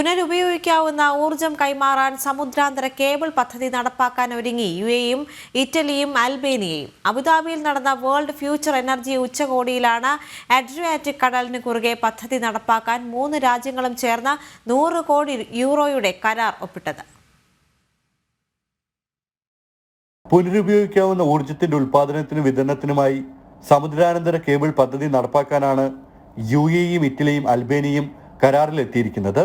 പുനരുപയോഗിക്കാവുന്ന ഊർജം കൈമാറാൻ സമുദ്രാന്തര കേബിൾ പദ്ധതി നടപ്പാക്കാൻ ഒരുങ്ങി യു എയും ഇറ്റലിയും അൽബേനിയയും അബുദാബിയിൽ നടന്ന വേൾഡ് ഫ്യൂച്ചർ എനർജി ഉച്ചകോടിയിലാണ് അഡ്രിയാറ്റിക് കടലിന് കുറുകെ പദ്ധതി നടപ്പാക്കാൻ മൂന്ന് രാജ്യങ്ങളും ചേർന്ന് നൂറ് കോടി യൂറോയുടെ കരാർ ഒപ്പിട്ടത്. പുനരുപയോഗിക്കാവുന്ന ഊർജത്തിന്റെ ഉൽപാദനത്തിനും വിതരണത്തിനുമായി സമുദ്രാനന്തര കേബിൾ പദ്ധതി നടപ്പാക്കാനാണ് യു എയും ഇറ്റലിയും അൽബേനിയയും കരാറിലെത്തിയിരിക്കുന്നത്.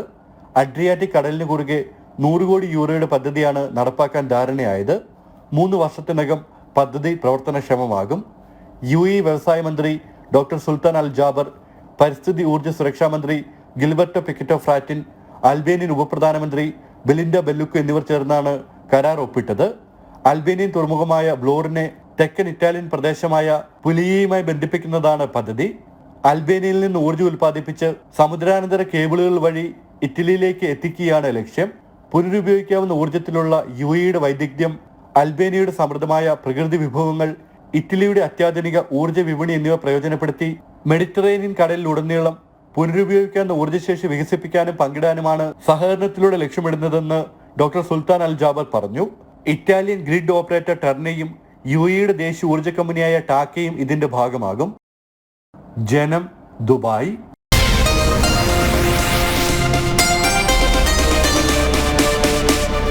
അഡ്രിയാറ്റിക് കടലിന് കുറുകെ നൂറ് കോടി യൂറോയുടെ പദ്ധതിയാണ് നടപ്പാക്കാൻ ധാരണയായത്. മൂന്ന് വർഷത്തിനകം പദ്ധതി പ്രവർത്തനക്ഷമമാകും. യു എ വ്യവസായ മന്ത്രി ഡോക്ടർ സുൽത്താൻ അൽ ജാബർ പരിസ്ഥിതി ഊർജ സുരക്ഷാ മന്ത്രി ഗിൽബർട്ടോ പിക്കറ്റോ ഫ്രാറ്റിൻ അൽബേനിയൻ ഉപപ്രധാനമന്ത്രി ബെലിൻഡ ബെല്ലുക്കു എന്നിവർ ചേർന്നാണ് കരാർ ഒപ്പിട്ടത്. അൽബേനിയൻ തുറമുഖമായ ബ്ലോറിനെ തെക്കൻ ഇറ്റാലിയൻ പ്രദേശമായ പുലിയയുമായി ബന്ധിപ്പിക്കുന്നതാണ് പദ്ധതി. അൽബേനിയയിൽ നിന്ന് ഊർജം ഉൽപ്പാദിപ്പിച്ച് സമുദ്രാനന്തര കേബിളുകൾ വഴി ഇറ്റലിയിലേക്ക് എത്തിക്കുകയാണ് ലക്ഷ്യം. പുനരുപയോഗിക്കാവുന്ന ഊർജത്തിലുള്ള യു എയുടെ വൈദഗ്ധ്യം അൽബേനിയയുടെ സമൃദ്ധമായ പ്രകൃതി വിഭവങ്ങൾ ഇറ്റലിയുടെ അത്യാധുനിക ഊർജ വിപണി എന്നിവ പ്രയോജനപ്പെടുത്തി മെഡിറ്ററേനിയൻ കടലിലുടനീളം പുനരുപയോഗിക്കാവുന്ന ഊർജശേഷി വികസിപ്പിക്കാനും പങ്കിടാനുമാണ് സഹകരണത്തിലൂടെ ലക്ഷ്യമിടുന്നതെന്ന് ഡോക്ടർ സുൽത്താൻ അൽ ജാബർ പറഞ്ഞു. ഇറ്റാലിയൻ ഗ്രിഡ് ഓപ്പറേറ്റർ ടെർണയും യു എയുടെ ദേശീയ ഊർജ കമ്പനിയായ ടാക്കയും ഇതിന്റെ ഭാഗമാകും. ജനം ദുബായ്.